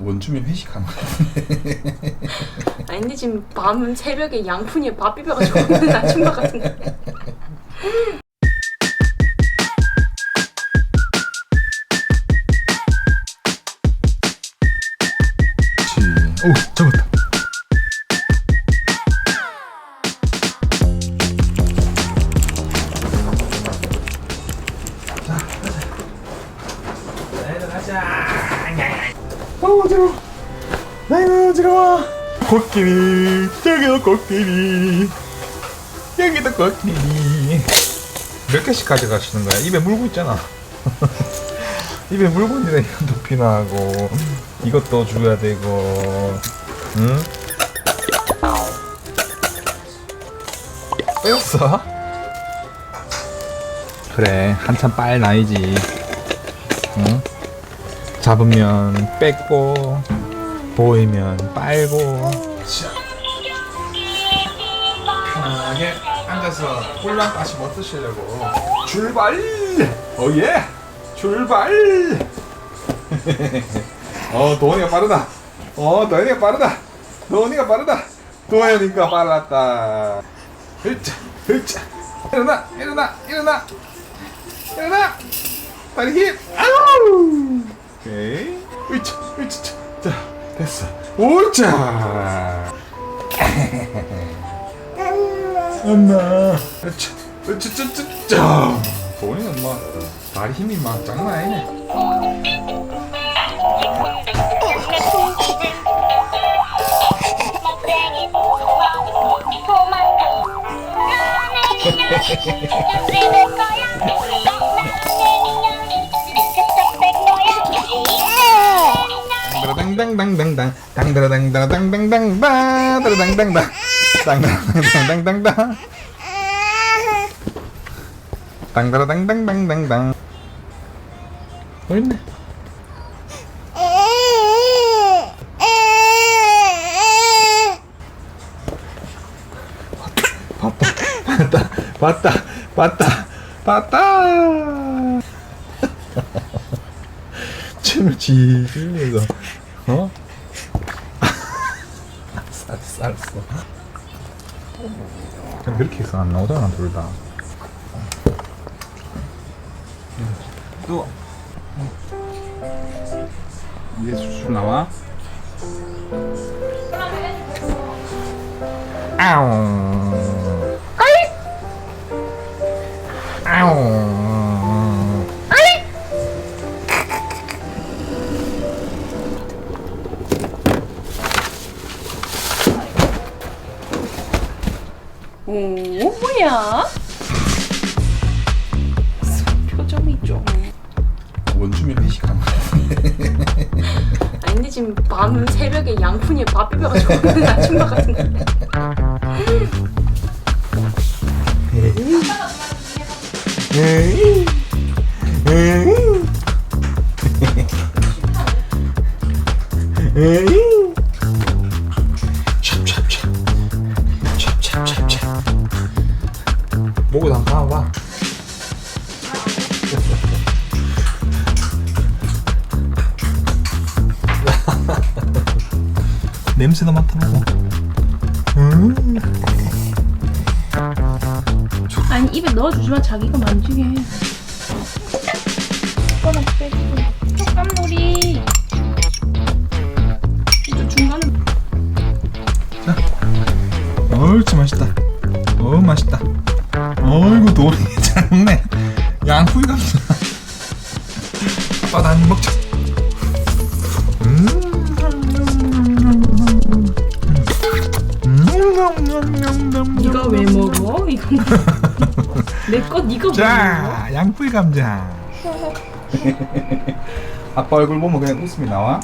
원주민 회식하는 거 아니 근데 지금 밤은 새벽에 양푼이에 밥 비벼가지고 먹는 아줌마 같은데 아이고 어지러워 코끼리 저기도 코끼리 여기도 코끼리 몇 개씩 가져가시는 거야? 입에 물고 있잖아 입에 물고 있는데 이것도 피나고 이것도 줘야 되고 응? 빼었어? 그래 한참 빨 나이지 응? 잡으면 뺏고 보이면 빨고. 편하게 앉아서 꿀랑 다시 뭐 드시려고. 출발! 어예! 출발! 어 도원이가 빠르다. 어 도원이가 빠르다. 도원이가 빠르다. 도원이가 빨랐다. 으짜 으짜 일어나 일어나 일어나. 일어나! 다리 힘! 아우! 오케이. 으짜 으짜 자 됐어. 오자. 엄마. 으짜 도원이는 뭐 다리 힘이 막 장난 아니네 당당당당당 당다라당다라당당당 다라당당당 당다라당당당당 당다라당당당당당 뭐 있네 봤다 봤다 봤다 봤다 봤다 춤을 지르면서 어? 알았어 그럼 그렇게 해서 안 나오잖아 둘 다. 또. 이제 수술 나와? 아우 오 뭐야? 표정이 좀 원주민 거 아니 근데 지금 밤은 새벽에 양푼이에 밥 비벼가지고 먹는 아줌마 같은데 에 냄새나 맡아보고 음. 아니 입에 넣어주지만 자기가 만지게 해. 숟가락 빼고. 촉감놀이. 이제 중간에 옳지 맛있다. 어 맛있다. 어이구 도리 잘 먹네. 양푸이 감자 아빠 난 먹자 음. 네가 왜 먹어? 이건 내거 네가 왜 먹어? 자 양푸이 감자 아빠 얼굴 보면 그냥 웃음이 나와